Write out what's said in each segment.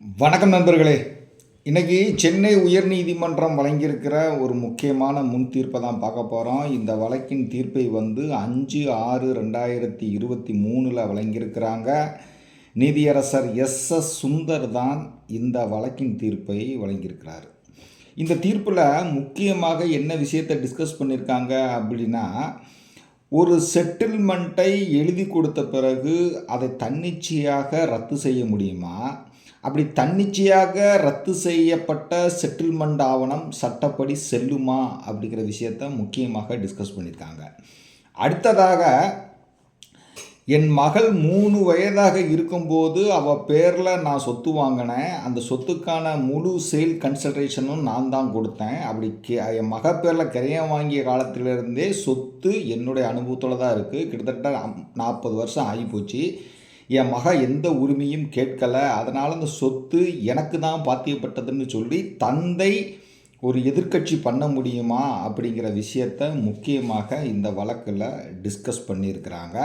வணக்கம் நண்பர்களே. இன்றைக்கி சென்னை உயர்நீதிமன்றம் வழங்கியிருக்கிற ஒரு முக்கியமான முன் தீர்ப்பை தான் பார்க்க போகிறோம் இந்த வழக்கின் தீர்ப்பை வந்து அஞ்சு ஆறு ரெண்டாயிரத்தி இருபத்தி மூணில் வழங்கியிருக்கிறாங்க. நீதியரசர் எஸ் எஸ் சுந்தர் தான் இந்த வழக்கின் தீர்ப்பை வழங்கியிருக்கிறார். இந்த தீர்ப்பில் முக்கியமாக என்ன விஷயத்தை டிஸ்கஸ் பண்ணியிருக்காங்க அப்படின்னா ஒரு செட்டில்மெண்ட்டை எழுதி கொடுத்த பிறகு அதை தன்னிச்சையாக ரத்து செய்ய முடியுமா? அப்படி தன்னிச்சையாக ரத்து செய்யப்பட்ட செட்டில்மெண்ட் ஆவணம் சட்டப்படி செல்லுமா அப்படிங்கிற விஷயத்த முக்கியமாக டிஸ்கஸ் பண்ணியிருக்காங்க. அடுத்ததாக என் மகள் மூணு வயதாக இருக்கும்போது அவள் பேரில் நான் சொத்து வாங்கினேன். அந்த சொத்துக்கான முழு சேல் கன்சல்ட்ரேஷனும் நான் தான் கொடுத்தேன். அப்படி கே என் மக பேரில் கிரையம் வாங்கிய காலத்திலிருந்தே சொத்து என்னுடைய அனுபவத்தில் தான் இருக்குது கிட்டத்தட்ட நாற்பது வருஷம் ஆகிப்போச்சு. என் மக எந்த உரிமையும் கேட்கலை. அதனால் அந்த சொத்து எனக்கு தான் பாத்தியப்பட்டதுன்னு சொல்லி தந்தை ஒரு எதிர்க்கட்சி பண்ண முடியுமா அப்படிங்கிற விஷயத்த முக்கியமாக இந்த வழக்கில் டிஸ்கஸ் பண்ணியிருக்கிறாங்க.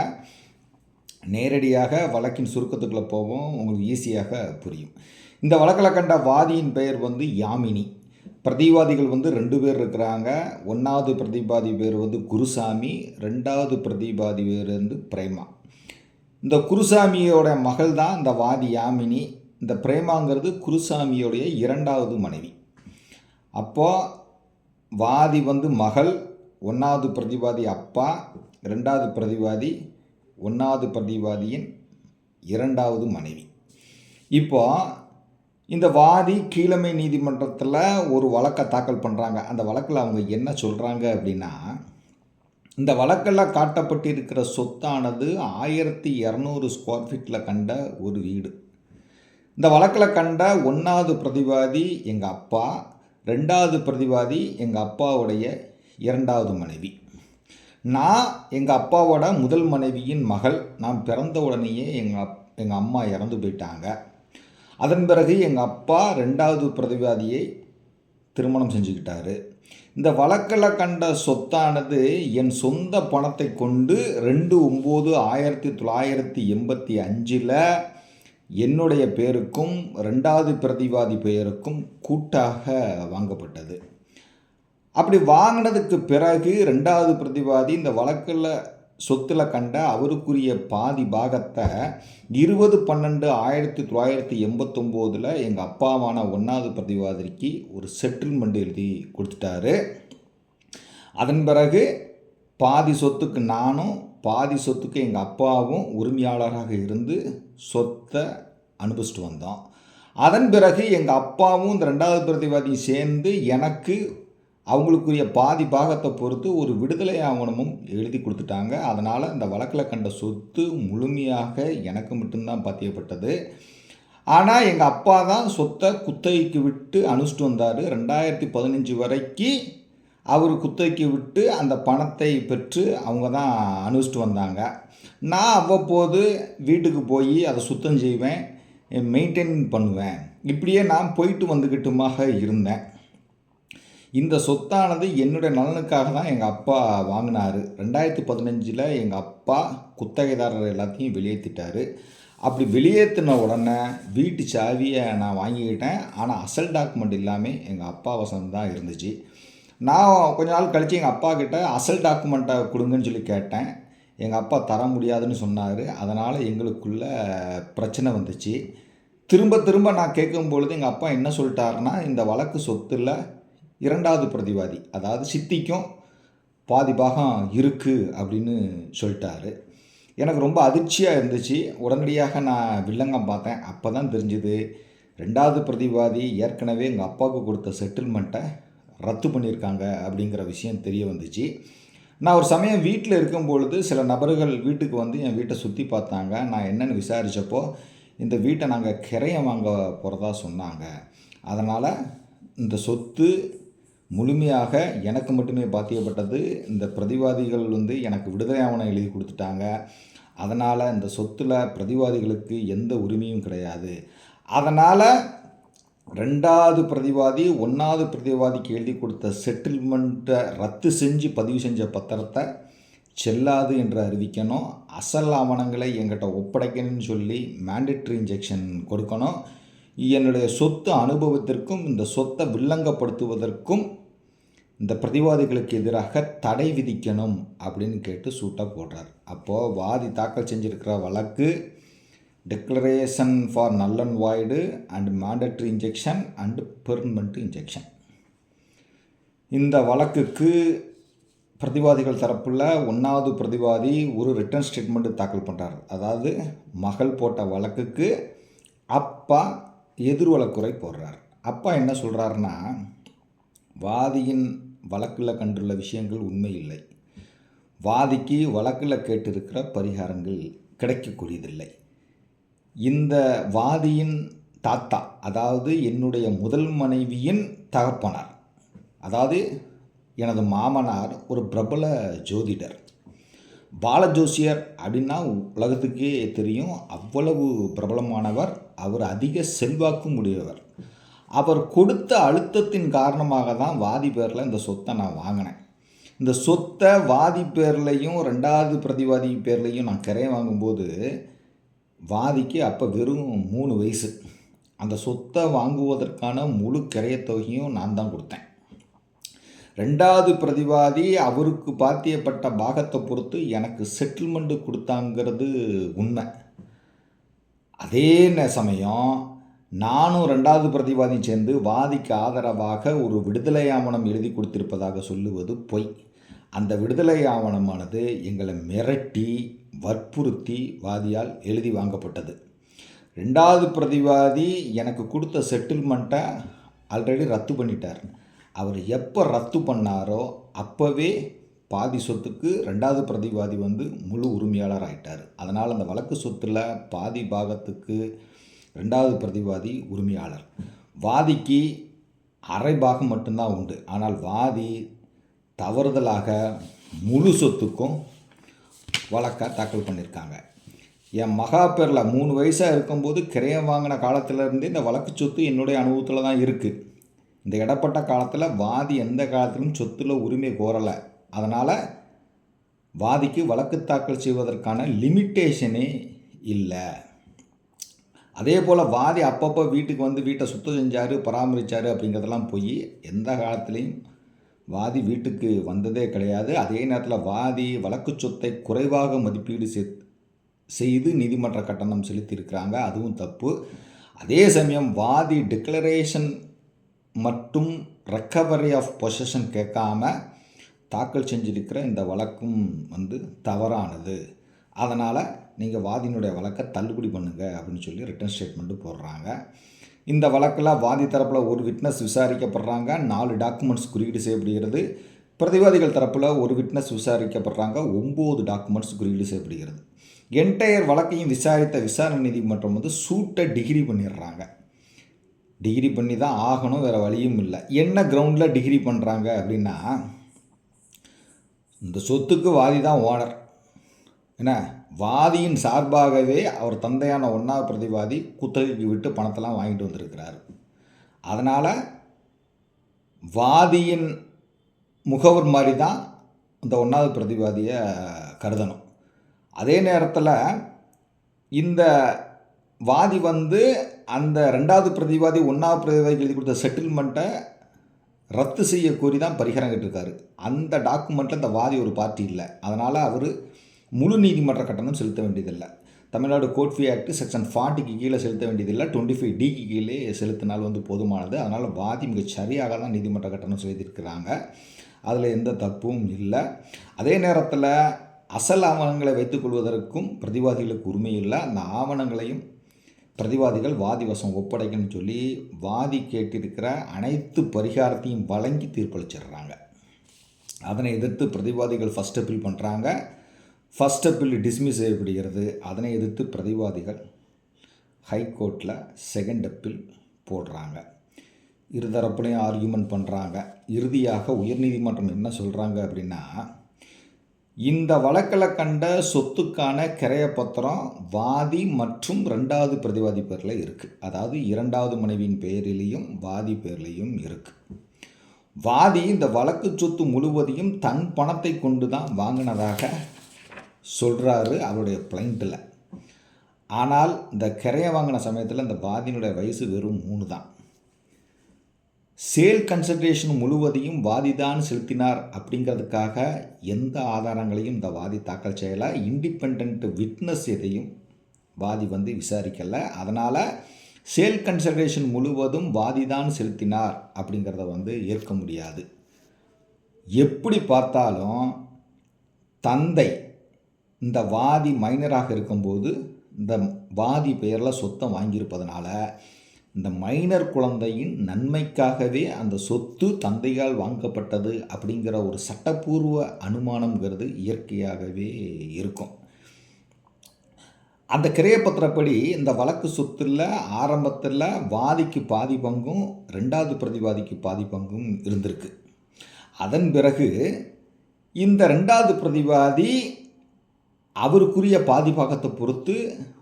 நேரடியாக வழக்கின் சுருக்கத்துக்குள்ளே போவோம் உங்களுக்கு ஈஸியாக புரியும். இந்த வழக்கில் கண்ட வாதியின் பெயர் வந்து யாமினி. பிரதிவாதிகள் வந்து ரெண்டு பேர் இருக்கிறாங்க. ஒன்றாவது பிரதிபாதி பேர் வந்து குருசாமி. ரெண்டாவது பிரதிபாதி பேர் வந்து பிரேமா. இந்த குருசாமியோட மகள் தான் இந்த வாதி யாமினி. இந்த பிரேமாங்கிறது குருசாமியோடைய இரண்டாவது மனைவி. அப்போது வாதி வந்து மகள் ஒன்றாவது பிரதிவாதி அப்பா ரெண்டாவது பிரதிவாதி ஒன்றாவது பிரதிவாதியின் இரண்டாவது மனைவி. இப்போ இந்த வாதி கீழமை நீதிமன்றத்தில் ஒரு வழக்கை தாக்கல் பண்ணுறாங்க அந்த வழக்கில் அவங்க என்ன சொல்கிறாங்க அப்படின்னா இந்த வழக்கில் காட்டப்பட்டிருக்கிற சொத்தானது ஆயிரத்தி இரநூறு ஸ்கொயர் ஃபீட்டில் கண்ட ஒரு வீடு. இந்த வழக்கில் கண்ட ஒன்றாவது பிரதிவாதி எங்கள் அப்பா ரெண்டாவது பிரதிவாதி எங்கள் அப்பாவுடைய இரண்டாவது மனைவி. நான் எங்கள் அப்பாவோட முதல் மனைவியின் மகள். நான் பிறந்த உடனேயே எங்கள் அப் எங்கள் அம்மா இறந்து போயிட்டாங்க. அதன் பிறகு எங்கள் அப்பா ரெண்டாவது பிரதிவாதியை திருமணம் செஞ்சுக்கிட்டாரு. இந்த வழக்கில் கண்ட சொத்தானது என் சொந்த பணத்தை கொண்டு ரெண்டு ஒம்பது ஆயிரத்தி தொள்ளாயிரத்தி எண்பத்தி அஞ்சில் என்னுடைய பேருக்கும் ரெண்டாவது பிரதிவாதி பெயருக்கும் கூட்டாக வாங்கப்பட்டது. அப்படி வாங்கினதுக்கு பிறகு ரெண்டாவது பிரதிவாதி இந்த வழக்கில் சொத்தில் கண்ட அவருக்குரிய பாதி பாகத்தை இருபது பன்னெண்டு ஆயிரத்தி தொள்ளாயிரத்தி எண்பத்தொம்போதில் எங்கள் அப்பாவான ஒன்றாவது பிரதிவாதிக்கு ஒரு செட்டில்மெண்ட் எழுதி கொடுத்துட்டாரு. அதன் பிறகு பாதி சொத்துக்கு நானும் பாதி சொத்துக்கு எங்கள் அப்பாவும் உரிமையாளராக இருந்து சொத்தை அனுபவிச்சுட்டு வந்தோம். அதன் பிறகு எங்கள் அப்பாவும் இந்த ரெண்டாவது பிரதிவாதியும் சேர்ந்து எனக்கு அவங்களுக்குரிய பாதி பாகத்தை பொறுத்து ஒரு விடுதலை ஆவணமும் எழுதி கொடுத்துட்டாங்க. அதனால் இந்த வழக்கில் கண்ட சொத்து முழுமையாக எனக்கு மட்டும்தான் பாத்தியப்பட்டது. ஆனால் எங்கள் அப்பா தான் சொத்தை குத்தகைக்கு விட்டு அனுப்பிச்சிட்டு வந்தார். ரெண்டாயிரத்தி பதினஞ்சு வரைக்கும் அவர் குத்தகைக்கு விட்டு அந்த பணத்தை பெற்று அவங்க தான் அனுப்பிச்சிட்டு வந்தாங்க. நான் அவ்வப்போது வீட்டுக்கு போய் அதை சுத்தம் செய்வேன் மெயின்டைன் பண்ணுவேன். இப்படியே நான் போயிட்டு வந்துக்கிட்டுமாக இருந்தேன். இந்த சொத்தானது என்னுடைய நலனுக்காக தான் எங்கள் அப்பா வாங்கினார். ரெண்டாயிரத்தி பதினஞ்சில் எங்கள் அப்பா குத்தகைதாரர் எல்லாத்தையும் வெளியேற்றிட்டார் அப்படி வெளியேற்றின உடனே வீட்டு சாவியை நான் வாங்கிக்கிட்டேன். ஆனால் அசல் டாக்குமெண்ட் இல்லாமல் எங்கள் அப்பா வசம் தான் இருந்துச்சு. நான் கொஞ்ச நாள் கழித்து எங்கள் அப்பா கிட்ட அசல் டாக்குமெண்ட்டை கொடுங்கன்னு சொல்லி கேட்டேன். எங்கள் அப்பா தர முடியாதுன்னு சொன்னார். அதனால் எங்களுக்குள்ள பிரச்சனை வந்துச்சு. திரும்ப திரும்ப நான் கேட்கும் பொழுது எங்கள் அப்பா என்ன சொல்லிட்டாருன்னா இந்த வழக்கு சொத்தில் இரண்டாவது பிரதிவாதி அதாவது சித்திக்கும் பாதி பாகம் இருக்குது அப்படின்னு சொல்லிட்டாரு. எனக்கு ரொம்ப அதிர்ச்சியாக இருந்துச்சு. உடனடியாக நான் வில்லங்கம் பார்த்தேன். அப்போ தான் தெரிஞ்சுது ரெண்டாவது பிரதிவாதி ஏற்கனவே எங்கள் அப்பாவுக்கு கொடுத்த செட்டில்மெண்ட்டை ரத்து பண்ணியிருக்காங்க அப்படிங்கிற விஷயம் தெரிய வந்துச்சு. நான் ஒரு சமயம் வீட்டில் இருக்கும் பொழுது சில நபர்கள் வீட்டுக்கு வந்து என் வீட்டை சுற்றி பார்த்தாங்க. நான் என்னென்னு விசாரித்தப்போ இந்த வீட்டை நாங்கள் கிரையம் வாங்க போகிறதா சொன்னாங்க. அதனால் இந்த சொத்து முழுமையாக எனக்கு மட்டுமே பாத்தியப்பட்டது. இந்த பிரதிவாதிகள் வந்து எனக்கு விடுதலை ஆவணம் எழுதி கொடுத்துட்டாங்க. அதனால் இந்த சொத்தில் பிரதிவாதிகளுக்கு எந்த உரிமையும் கிடையாது. அதனால் ரெண்டாவது பிரதிவாதி ஒன்றாவது பிரதிவாதிக்கு எழுதி கொடுத்த செட்டில்மெண்ட்டை ரத்து செஞ்சு பதிவு செஞ்ச பத்திரத்தை செல்லாது என்று அறிவிக்கணும். அசல் ஆவணங்களை எங்கிட்ட ஒப்படைக்கணும்னு சொல்லி மேண்டட்ரி இன்ஜெக்ஷன் கொடுக்கணும். என்னுடைய சொத்து அனுபவத்திற்கும் இந்த சொத்தை வில்லங்கப்படுத்துவதற்கும் இந்த பிரதிவாதிகளுக்கு எதிராக தடை விதிக்கணும் அப்படின்னு கேட்டு சூட்டாக போடுறார். அப்போது வாதி தாக்கல் செஞ்சிருக்கிற வழக்கு declaration for null and void and mandatory injunction and permanent injunction இந்த வழக்குக்கு பிரதிவாதிகள் தரப்பில் ஒன்றாவது பிரதிவாதி ஒரு ரிட்டர்ன் ஸ்டேட்மெண்ட்டு தாக்கல் பண்ணுறாரு அதாவது மகள் போட்ட வழக்குக்கு அப்பா எதிர்வழக்குறை போடுறார். அப்பா என்ன சொல்கிறாருன்னா வாதியின் வழக்கில் கண்டுள்ள விஷயங்கள் உண்மை இல்லை வாதிக்கு வழக்கில் கேட்டிருக்கிற பரிகாரங்கள் கிடைக்கக்கூடியதில்லை. இந்த வாதியின் தாத்தா அதாவது என்னுடைய முதல் மனைவியின் தகப்பனார் அதாவது எனது மாமனார் ஒரு பிரபல ஜோதிடர். பாலஜோசியர் அப்படின்னா உலகத்துக்கே தெரியும். அவ்வளவு பிரபலமானவர். அவர் அதிக செல்வாக்கும் உடையவர். அவர் கொடுத்த அழுத்தத்தின் காரணமாக தான் வாதி பேரில் இந்த சொத்தை நான் வாங்கினேன். இந்த சொத்தை வாதி பேர்லையும் ரெண்டாவது பிரதிவாதி பேர்லையும் நான் கரையை வாங்கும்போது வாதிக்கு அப்போ வெறும் மூணு வயசு. அந்த சொத்தை வாங்குவதற்கான முழு கிரையத் தொகையும் நான் தான் கொடுத்தேன். ரெண்டாவது பிரதிவாதி அவருக்கு பாத்தியப்பட்ட பாகத்தை பொறுத்து எனக்கு செட்டில்மெண்ட்டு கொடுத்தாங்கிறது உண்மை. அதே சமயம் நானும் ரெண்டாவது பிரதிவாதியும் சேர்ந்து வாதிக்கு ஆதரவாக ஒரு விடுதலை ஆவணம் எழுதி கொடுத்திருப்பதாக சொல்லுவது பொய். அந்த விடுதலை ஆவணமானது எங்களை மிரட்டி வற்புறுத்தி வாதியால் எழுதி வாங்கப்பட்டது. ரெண்டாவது பிரதிவாதி எனக்கு கொடுத்த செட்டில்மெண்ட்டை ஆல்ரெடி ரத்து பண்ணிட்டார். அவர் எப்போ ரத்து பண்ணாரோ அப்போவே பாதி சொத்துக்கு ரெண்டாவது பிரதிவாதி வந்து முழு உரிமையாளர் ஆயிட்டார் அதனால் அந்த வழக்கு சொத்தில் பாதி பாகத்துக்கு ரெண்டாவது பிரதிவாதி உரிமையாளர். வாதிக்கு அரை பாகம் மட்டும்தான் உண்டு. ஆனால் வாதி தவறுதலாக முழு சொத்துக்கும் வழக்கை தாக்கல் பண்ணியிருக்காங்க என் மகா பேரில் மூணு வயசாக இருக்கும்போது கிரையம் வாங்கின காலத்திலேருந்து இந்த வழக்கு சொத்து என்னுடைய அனுபவத்தில் தான் இருக்குது இந்த இடப்பட்ட காலத்தில் வாதி எந்த காலத்திலும் சொத்துல உரிமை கோரலை. அதனால் வாதிக்கு வழக்கு தாக்கல் செய்வதற்கான லிமிட்டேஷனே இல்லை. அதே போல் வாதி அப்பப்போ வீட்டுக்கு வந்து வீட்டை சுத்தம் செஞ்சார் பராமரித்தார் அப்படிங்கிறதெல்லாம் போய் எந்த காலத்துலேயும் வாதி வீட்டுக்கு வந்ததே கிடையாது. அதே நேரத்தில் வாதி வழக்கு சொத்தை குறைவாக மதிப்பீடு செ செய்து நீதிமன்ற கட்டணம் செலுத்தியிருக்கிறாங்க. அதுவும் தப்பு. அதே சமயம் வாதி டிக்ளரேஷன் மற்றும் ரெக்கவரி ஆஃப் பொசஷன் கேட்காம தாக்கல் செஞ்சிருக்கிற இந்த வழக்கும் வந்து தவறானது. அதனால் நீங்கள் வாதியினுடைய வழக்கை தள்ளுபடி பண்ணுங்கள் அப்படின்னு சொல்லி ரிட்டன் ஸ்டேட்மெண்ட்டு போடுறாங்க. இந்த வழக்கில் வாதி தரப்பில் ஒரு விட்னஸ் விசாரிக்கப்படுறாங்க. நாலு டாக்குமெண்ட்ஸ் குறியீடு செய்யப்படுகிறது. பிரதிவாதிகள் தரப்பில் ஒரு விட்னஸ் விசாரிக்கப்படுறாங்க. ஒம்பது டாக்குமெண்ட்ஸ் குறியீடு செய்யப்படுகிறது. என்டையர் வழக்கையும் விசாரித்த விசாரணை நீதிமன்றம் வந்து சூட்டை டிகிரி பண்ணிடுறாங்க. டிகிரி பண்ணி தான் ஆகணும் வேறு வழியும் இல்லை. என்ன கிரவுண்டில் டிகிரி பண்ணுறாங்க அப்படின்னா இந்த சொத்துக்கு வாதி தான் ஓனர். என்ன? வாதியின் சார்பாகவே அவர் தந்தையான ஒன்றாவது பிரதிவாதி குத்தகைக்கு விட்டு பணத்தெல்லாம் வாங்கிட்டு வந்திருக்கிறார். அதனால் வாதியின் முகவர் மாதிரி தான் இந்த ஒன்றாவது பிரதிவாதியை கருதணும். அதே நேரத்தில் இந்த வாதி வந்து அந்த ரெண்டாவது பிரதிவாதி ஒன்றாவது பிரதிவாதி எழுதி கொடுத்த செட்டில்மெண்ட்டை ரத்து செய்ய கோரி தான் பரிகாரம் கேட்டிருக்காரு. அந்த டாக்குமெண்ட்டில் இந்த வாதி ஒரு பார்ட்டி இல்லை. அதனால் அவர் முழு நீதிமன்ற கட்டணம் செலுத்த வேண்டியதில்லை. Tamil Nadu court fee act section ஃபார்ட்டிக்கு கீழே செலுத்த வேண்டியதில்லை. டுவெண்ட்டி ஃபைவ் டிக்கு கீழே செலுத்தினால் வந்து போதுமானது. அதனால் வாதி மிக சரியாக தான் நீதிமன்ற கட்டணம் செலுத்தியிருக்கிறாங்க. அதில் எந்த தப்பும் இல்லை. அதே நேரத்தில் அசல் ஆவணங்களை வைத்துக்கொள்வதற்கும் பிரதிவாதிகளுக்கு உரிமை இல்லை. அந்த ஆவணங்களையும் பிரதிவாதிகள் வாதி வசம் ஒப்படைக்கணும்னு சொல்லி வாதி கேட்டிருக்கிற அனைத்து பரிகாரத்தையும் வழங்கி தீர்ப்பளிச்சிடுறாங்க. அதனை எதிர்த்து பிரதிவாதிகள் ஃபஸ்ட் அப்பீல் பண்ணுறாங்க ஃபஸ்ட் அப்பீல் டிஸ்மிஸ் செய்யப்படுகிறது. அதனை எதிர்த்து பிரதிவாதிகள் ஹைகோர்ட்டில் செகண்ட் அப்பீல் போடுறாங்க. இருதரப்புலையும் ஆர்கியூமெண்ட் பண்ணுறாங்க இறுதியாக உயர்நீதிமன்றம் என்ன சொல்கிறாங்க அப்படின்னா இந்த வழக்கில் கண்ட சொத்துக்கான கிரைய பத்திரம் வாதி மற்றும் ரெண்டாவது பிரதிவாதி பேரில் இருக்குது அதாவது இரண்டாவது மனைவியின் பெயரிலையும் வாதி பேர்லேயும் இருக்குது வாதி இந்த வழக்கு சொத்து முழுவதையும் தன் பணத்தை கொண்டு தான் வாங்கினதாக சொல்கிறாரு அவருடைய பிளைண்ட்டில் ஆனால் இந்த கிரையை வாங்கின சமயத்தில் இந்த வாதியினுடைய வயசு வெறும் மூணு தான். சேல் கன்சன்ட்ரேஷன் முழுவதையும் வாதி தான் செலுத்தினார் அப்படிங்கிறதுக்காக எந்த ஆதாரங்களையும் இந்த வாதி தாக்கல் செய்யலை. இண்டிபெண்ட் விட்னஸ் எதையும் வாதி வந்து விசாரிக்கலை. அதனால் சேல் கன்சல்டேஷன் முழுவதும் வாதி தான் செலுத்தினார் அப்படிங்கிறத வந்து ஏற்க முடியாது. எப்படி பார்த்தாலும் தந்தை இந்த வாதி மைனராக இருக்கும்போது இந்த வாதி பெயரில் சொத்தை வாங்கியிருப்பதனால இந்த மைனர் குழந்தையின் நன்மைக்காகவே அந்த சொத்து தந்தையால் வாங்கப்பட்டது அப்படிங்கிற ஒரு சட்டப்பூர்வ அனுமானங்கிறது இயற்கையாகவே இருக்கும். அந்த கிரையப்பத்திரப்படி இந்த வழக்கு சொத்தில் ஆரம்பத்தில் வாதிக்கு பாதி பங்கும் ரெண்டாவது பிரதிவாதிக்கு பாதி பங்கும் இருந்திருக்கு. அதன் பிறகு இந்த ரெண்டாவது பிரதிவாதி அவருக்குரிய பாதிபாகத்தை பொறுத்து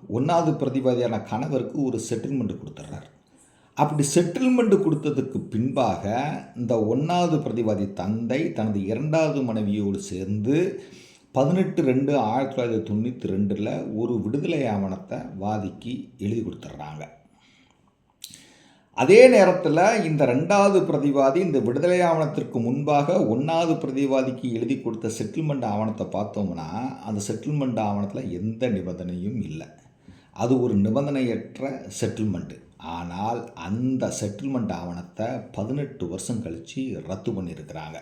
ஒன்றாவது பிரதிவாதியான கணவருக்கு ஒரு செட்டில்மெண்ட் கொடுத்துட்றார். அப்படி செட்டில்மெண்ட் கொடுத்ததுக்கு பின்பாக இந்த ஒன்றாவது பிரதிவாதி தந்தை தனது இரண்டாவது மனைவியோடு சேர்ந்து பதினெட்டு ரெண்டு ஆயிரத்தி தொள்ளாயிரத்தி தொண்ணூற்றி ரெண்டில் ஒரு விடுதலை ஆவணத்தை வாதிக்கு எழுதி கொடுத்துட்றாங்க. அதே நேரத்தில் இந்த ரெண்டாவது பிரதிவாதி இந்த விடுதலை ஆவணத்திற்கு முன்பாக ஒன்றாவது பிரதிவாதிக்கு எழுதி கொடுத்த செட்டில்மெண்ட் ஆவணத்தை பார்த்தோம்னா அந்த செட்டில்மெண்ட் ஆவணத்தில் எந்த நிபந்தனையும் இல்லை. அது ஒரு நிபந்தனையற்ற செட்டில்மெண்ட்டு ஆனால் அந்த செட்டில்மெண்ட் ஆவணத்தை பதினெட்டு வருஷம் கழித்து ரத்து பண்ணியிருக்கிறாங்க.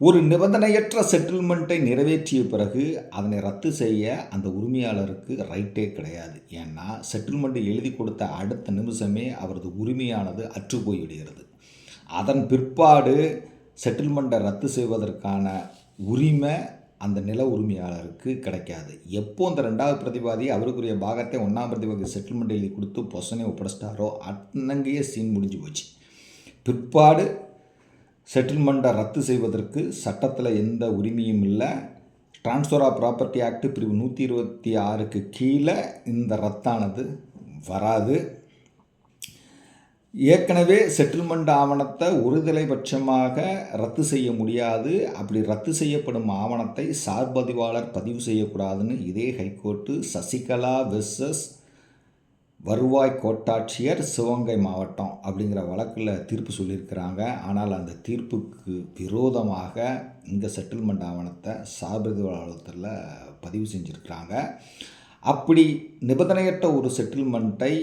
ஒரு நிபந்தனையற்ற செட்டில்மெண்ட்டை நிறைவேற்றிய பிறகு அதனை ரத்து செய்ய அந்த உரிமையாளருக்கு ரைட்டே கிடையாது. ஏன்னா செட்டில்மெண்ட்டை எழுதி கொடுத்த அடுத்த நிமிஷமே அவரது உரிமையானது அற்றுப்போய்விடுகிறது அதன் பிற்பாடு செட்டில்மெண்ட்டை ரத்து செய்வதற்கான உரிமை அந்த நில உரிமையாளருக்கு கிடைக்காது. எப்போ அந்த ரெண்டாவது பிரதிவாதி அவருக்குரிய பாகத்தை ஒன்றாம் பிரதிவாதி செட்டில்மெண்ட் எழுதி கொடுத்து பொசனை ஒப்படைச்சிட்டாரோ அன்னங்கேயே சீன் முடிஞ்சு போச்சு. பிற்பாடு செட்டில்மெண்ட்டை ரத்து செய்வதற்கு சட்டத்தில் எந்த உரிமையும் இல்லை. ட்ரான்ஸ்ஃபர் ஆஃப் ப்ராப்பர்ட்டி ஆக்ட் பிரிவு நூற்றி இருபத்தி ஆறுக்கு கீழே இந்த ரத்தானது வராது. ஏற்கனவே செட்டில்மெண்ட் ஆவணத்தை ஒருதலை பட்சமாக ரத்து செய்ய முடியாது. அப்படி ரத்து செய்யப்படும் ஆவணத்தை சார்பதிவாளர் பதிவு செய்யக்கூடாதுன்னு இதே ஹைகோர்ட்டு சசிகலா வெர்சஸ் வருவாய் கோட்டாட்சியர் சிவகங்கை மாவட்டம் அப்படிங்கிற வழக்கில் தீர்ப்பு சொல்லியிருக்கிறாங்க. ஆனால் அந்த தீர்ப்புக்கு விரோதமாக இந்த செட்டில்மெண்ட் ஆவணத்தை சார்பதிவாளத்தில் பதிவு செஞ்சுருக்கிறாங்க. அப்படி நிபந்தனையற்ற ஒரு செட்டில்மெண்ட்டை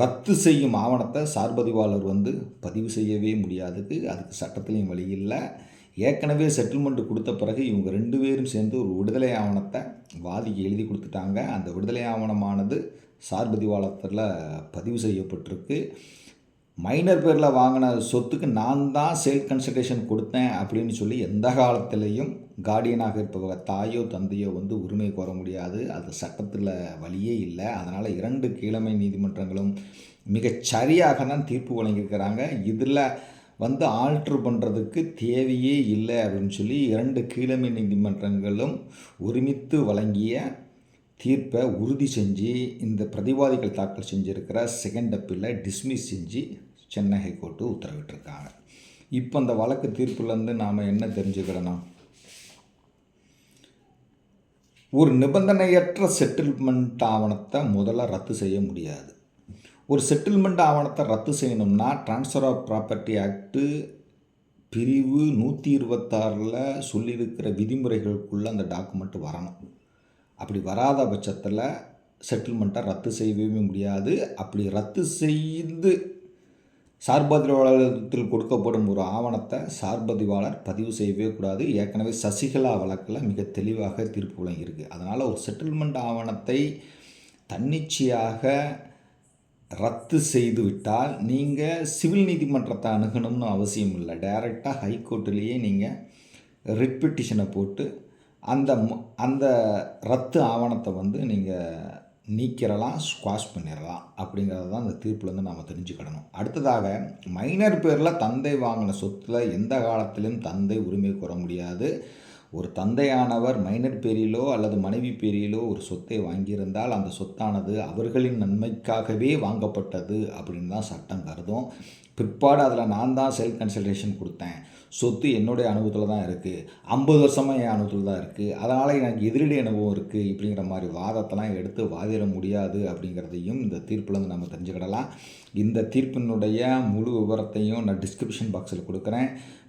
ரத்து செய்யும் ஆவணத்தை சார்பதிவாளர் வந்து பதிவு செய்யவே முடியாதுக்கு அதுக்கு சட்டத்திலையும் வழி இல்லை. ஏற்கனவே செட்டில்மெண்ட் கொடுத்த பிறகு இவங்க ரெண்டு பேரும் சேர்ந்து ஒரு விடுதலை ஆவணத்தை வாதிக்கு எழுதி கொடுத்துட்டாங்க. அந்த விடுதலை ஆவணமானது சார்பதிவாளத்தில் பதிவு செய்யப்பட்டிருக்கு. மைனர் பேரில் வாங்கின சொத்துக்கு நான் தான் சேல் கன்சல்டேஷன் கொடுத்தேன் அப்படின்னு சொல்லி எந்த காலத்திலையும் கார்டியனாக இருப்பவங்க தாயோ தந்தையோ வந்து உரிமை கோர முடியாது. அது சட்டத்தில் வழியே இல்லை. அதனால் இரண்டு கீழமை நீதிமன்றங்களும் மிகச் சரியாக தான் தீர்ப்பு வழங்கியிருக்கிறாங்க. இதில் வந்து ஆல்ட்ரு பண்ணுறதுக்கு தேவையே இல்லை அப்படின்னு சொல்லி இரண்டு கீழமை நீதிமன்றங்களும் ஒருமித்து வழங்கிய தீர்ப்பை உறுதி செஞ்சு இந்த பிரதிவாதிகள் தாக்கல் செஞ்சுருக்கிற செகண்ட் அப்பீலை டிஸ்மிஸ் செஞ்சு சென்னை ஹைகோர்ட்டு உத்தரவிட்டிருக்காங்க. இப்போ அந்த வழக்கு தீர்ப்புலேருந்து நாம் என்ன தெரிஞ்சுக்கிறோம் ஒரு நிபந்தனையற்ற செட்டில்மெண்ட் ஆவணத்தை முதல்ல ரத்து செய்ய முடியாது. ஒரு செட்டில்மெண்ட் ஆவணத்தை ரத்து செய்யணும்னா ட்ரான்ஸ்ஃபர் ஆஃப் ப்ராப்பர்ட்டி ஆக்ட்டு பிரிவு நூற்றி இருபத்தாறில் சொல்லியிருக்கிற விதிமுறைகளுக்குள்ளே அந்த டாக்குமெண்ட் வரணும். அப்படி வராத பட்சத்தில் செட்டில்மெண்ட்டை ரத்து செய்யவே முடியாது. அப்படி ரத்து செய்து சார்பதிவாளத்தில் கொடுக்கப்படும் ஒரு ஆவணத்தை சார்பதிவாளர் பதிவு செய்யவே கூடாது. ஏற்கனவே சசிகலா வழக்கில் மிக தெளிவாக தீர்ப்பு வழங்கியிருக்கு அதனால் ஒரு செட்டில்மெண்ட் ஆவணத்தை தன்னிச்சையாக ரத்து செய்து விட்டால் நீங்கள் சிவில் நீதிமன்றத்தை அணுகணும்னு அவசியம் இல்லை. டைரெக்டாக ஹைகோர்ட்லேயே நீங்கள் ரிட் பெட்டிஷனை போட்டு அந்த அந்த ரத்து ஆவணத்தை வந்து நீங்கள் நீக்கிறலாம் ஸ்குவாஷ் பண்ணிடலாம் அப்படிங்கிறத தான் அந்த தீர்ப்புலேருந்து நாம் தெரிஞ்சுக்கிடணும். அடுத்ததாக மைனர் பேரில் தந்தை வாங்கின சொத்தில் எந்த காலத்திலும் தந்தை உரிமை கோர முடியாது. ஒரு தந்தையானவர் மைனர் பேரிலோ அல்லது மனைவி பேரிலோ ஒரு சொத்தை வாங்கியிருந்தால் அந்த சொத்தானது அவர்களின் நன்மைக்காகவே வாங்கப்பட்டது அப்படின்னு தான் சட்டம் கருதும். பிற்பாடு அதில் நான் தான் செல்ஃப் கன்சல்டேஷன் கொடுத்தேன். சொத்து என்னுடைய அனுபவத்தில் தான் இருக்குது ஐம்பது வருஷமாக என் அனுபவத்தில் தான் இருக்குது அதனால் எனக்கு எதிரடி அனுபவம் இருக்குது இப்படிங்கிற மாதிரி வாதத்தெல்லாம் எடுத்து வாதிட முடியாது அப்படிங்கிறதையும் இந்த தீர்ப்புலேருந்து நம்ம தெரிஞ்சுக்கிடலாம். இந்த தீர்ப்பினுடைய முழு விவரத்தையும் நான் டிஸ்கிரிப்ஷன் பாக்ஸில் கொடுக்குறேன்.